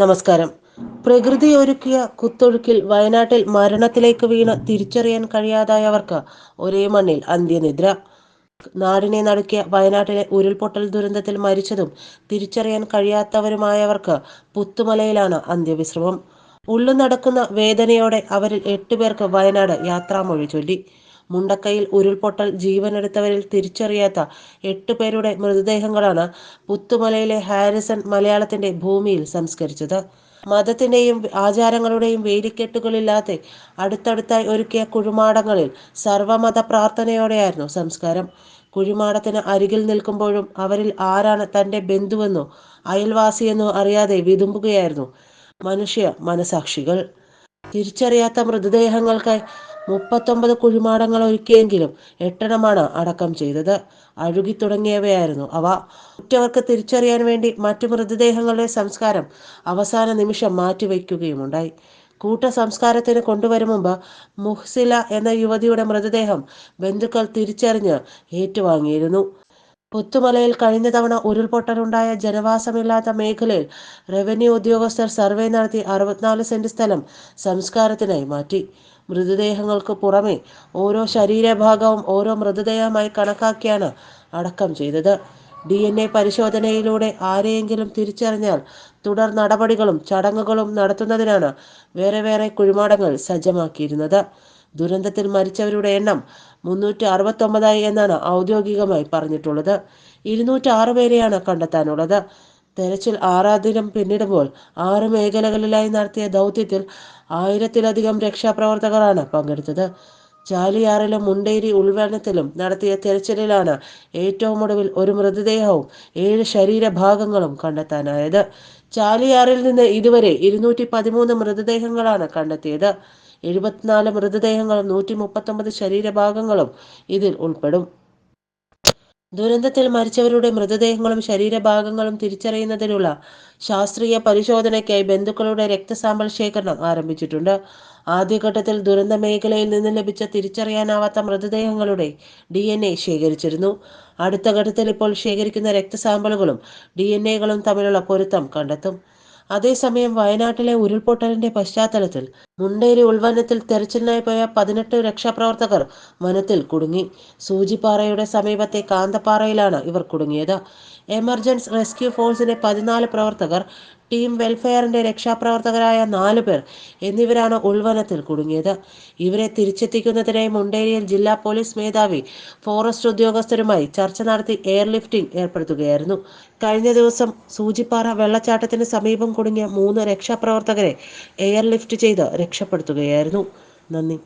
നമസ്കാരം. പ്രകൃതി ഒരുക്കിയ കുത്തൊഴുക്കിൽ വയനാട്ടിൽ മരണത്തിലേക്ക് വീണ് തിരിച്ചറിയാൻ കഴിയാതായവർക്ക് ഒരേ മണ്ണിൽ അന്ത്യനിദ്ര. നാടിനെ നടുക്കിയ വയനാട്ടിലെ ഉരുൾപൊട്ടൽ ദുരന്തത്തിൽ മരിച്ചതും തിരിച്ചറിയാൻ കഴിയാത്തവരുമായവർക്ക് പുത്തുമലയിലാണ് അന്ത്യവിശ്രമം. ഉള്ളു നടക്കുന്ന വേദനയോടെ അവരിൽ എട്ടുപേർക്ക് വയനാട് യാത്രാമൊഴി ചൊല്ലി. മുണ്ടക്കയിൽ ഉരുൾപൊട്ടൽ ജീവനെടുത്തവരിൽ തിരിച്ചറിയാത്ത എട്ട് പേരുടെ മൃതദേഹങ്ങളാണ് പുത്തുമലയിലെ ഹാരിസൺ മലയാളത്തിന്റെ ഭൂമിയിൽ സംസ്കരിച്ചത്. മതത്തിന്റെയും ആചാരങ്ങളുടെയും വേലിക്കെട്ടുകളില്ലാതെ അടുത്തടുത്തായി ഒരുക്കിയ കുഴിമാടങ്ങളിൽ സർവമത പ്രാർത്ഥനയോടെയായിരുന്നു സംസ്കാരം. കുഴിമാടത്തിന് അരികിൽ നിൽക്കുമ്പോഴും അവരിൽ ആരാണ് തന്റെ ബന്ധുവെന്നോ അയൽവാസിയെന്നോ അറിയാതെ വിതുമ്പുകയായിരുന്നു മനുഷ്യ മനസാക്ഷികൾ. തിരിച്ചറിയാത്ത മൃതദേഹങ്ങൾക്കായി മുപ്പത്തൊമ്പത് കുഴിമാടങ്ങൾ ഒരുക്കിയെങ്കിലും എട്ടെണ്ണമാണ് അടക്കം ചെയ്തത്. അഴുകി തുടങ്ങിയവയായിരുന്നു അവ. ഉറ്റവർക്ക് തിരിച്ചറിയാൻ വേണ്ടി മറ്റു മൃതദേഹങ്ങളുടെ സംസ്കാരം അവസാന നിമിഷം മാറ്റിവെക്കുകയുമുണ്ടായി. കൂട്ട സംസ്കാരത്തിന് കൊണ്ടുവരും മുമ്പ് മുഹ്സില എന്ന യുവതിയുടെ മൃതദേഹം ബന്ധുക്കൾ തിരിച്ചറിഞ്ഞ് ഏറ്റുവാങ്ങിയിരുന്നു. പുത്തുമലയിൽ കഴിഞ്ഞ തവണ ഉരുൾപൊട്ടലുണ്ടായ ജനവാസമില്ലാത്ത മേഖലയിൽ റവന്യൂ ഉദ്യോഗസ്ഥർ സർവേ നടത്തി അറുപത്തിനാല് സെന്റ് സ്ഥലം സംസ്കാരത്തിനായി മാറ്റി. മൃതദേഹങ്ങൾക്ക് പുറമെ ഓരോ ശരീരഭാഗവും ഓരോ മൃതദേഹമായി കണക്കാക്കിയാണ് അടക്കം ചെയ്തത്. ഡി എൻ എ പരിശോധനയിലൂടെ ആരെയെങ്കിലും തിരിച്ചറിഞ്ഞാൽ തുടർ നടപടികളും ചടങ്ങുകളും നടത്തുന്നതിനാണ് വേറെ വേറെ കുഴിമാടങ്ങൾ സജ്ജമാക്കിയിരുന്നത്. ദുരന്തത്തിൽ മരിച്ചവരുടെ എണ്ണം മുന്നൂറ്റി അറുപത്തൊമ്പതായി എന്നാണ് ഔദ്യോഗികമായി പറഞ്ഞിട്ടുള്ളത്. ഇരുന്നൂറ്റി ആറ് പേരെയാണ് കണ്ടെത്താനുള്ളത്. തെരച്ചിൽ ആറാം ദിനം പിന്നിടുമ്പോൾ ആറ് മേഖലകളിലായി നടത്തിയ ദൗത്യത്തിൽ ആയിരത്തിലധികം രക്ഷാപ്രവർത്തകരാണ് പങ്കെടുത്തത്. ചാലിയാറിലും മുണ്ടേരി ഉൾവനത്തിലും നടത്തിയ തെരച്ചിലിലാണ് ഏറ്റവും ഒടുവിൽ ഒരു മൃതദേഹവും ഏഴ് ശരീരഭാഗങ്ങളും കണ്ടെത്താനായത്. ചാലിയാറിൽ നിന്ന് ഇതുവരെ ഇരുന്നൂറ്റി പതിമൂന്ന് മൃതദേഹങ്ങളാണ് കണ്ടെത്തിയത്. എഴുപത്തിനാല് മൃതദേഹങ്ങളും നൂറ്റി മുപ്പത്തൊമ്പത് ശരീരഭാഗങ്ങളും ഇതിൽ ഉൾപ്പെടും. ദുരന്തത്തിൽ മരിച്ചവരുടെ മൃതദേഹങ്ങളും ശരീരഭാഗങ്ങളും തിരിച്ചറിയുന്നതിനുള്ള ശാസ്ത്രീയ പരിശോധനയ്ക്കായി ബന്ധുക്കളുടെ രക്തസാമ്പിൾ ശേഖരണം ആരംഭിച്ചിട്ടുണ്ട്. ആദ്യഘട്ടത്തിൽ ദുരന്ത മേഖലയിൽ നിന്ന് ലഭിച്ച തിരിച്ചറിയാനാവാത്ത മൃതദേഹങ്ങളുടെ ഡി എൻ എ ശേഖരിച്ചിരുന്നു. അടുത്ത ഘട്ടത്തിൽ ഇപ്പോൾ ശേഖരിക്കുന്ന രക്തസാമ്പിളുകളും ഡി എൻ എകളും തമ്മിലുള്ള പൊരുത്തം കണ്ടെത്തും. അതേസമയം വയനാട്ടിലെ ഉരുൾപൊട്ടലിന്റെ പശ്ചാത്തലത്തിൽ മുണ്ടേരി ഉൾവനത്തിൽ തെരച്ചിലിനായി പോയ പതിനെട്ട് രക്ഷാപ്രവർത്തകർ വനത്തിൽ കുടുങ്ങി. സൂചിപ്പാറയുടെ സമീപത്തെ കാന്തപ്പാറയിലാണ് ഇവർ കുടുങ്ങിയത്. എമർജൻസ് റെസ്ക്യൂ ഫോഴ്സിന്റെ പതിനാല് പ്രവർത്തകർ ടീം വെൽഫെയറിന്റെ രക്ഷാപ്രവർത്തകരായ നാലു പേർ എന്നിവരാണ് ഉൾവനത്തിൽ കുടുങ്ങിയത്. ഇവരെ തിരിച്ചെത്തിക്കുന്നതിനായി മുണ്ടേരിയിൽ ജില്ലാ പോലീസ് മേധാവി ഫോറസ്റ്റ് ഉദ്യോഗസ്ഥരുമായി ചർച്ച നടത്തി എയർലിഫ്റ്റിംഗ് ഏർപ്പെടുത്തുകയായിരുന്നു. കഴിഞ്ഞ ദിവസം സൂചിപ്പാറ വെള്ളച്ചാട്ടത്തിന് സമീപം കുടുങ്ങിയ മൂന്ന് രക്ഷാപ്രവർത്തകരെ എയർലിഫ്റ്റ് ചെയ്ത് രക്ഷപ്പെടുത്തുകയായിരുന്നു. നന്ദി.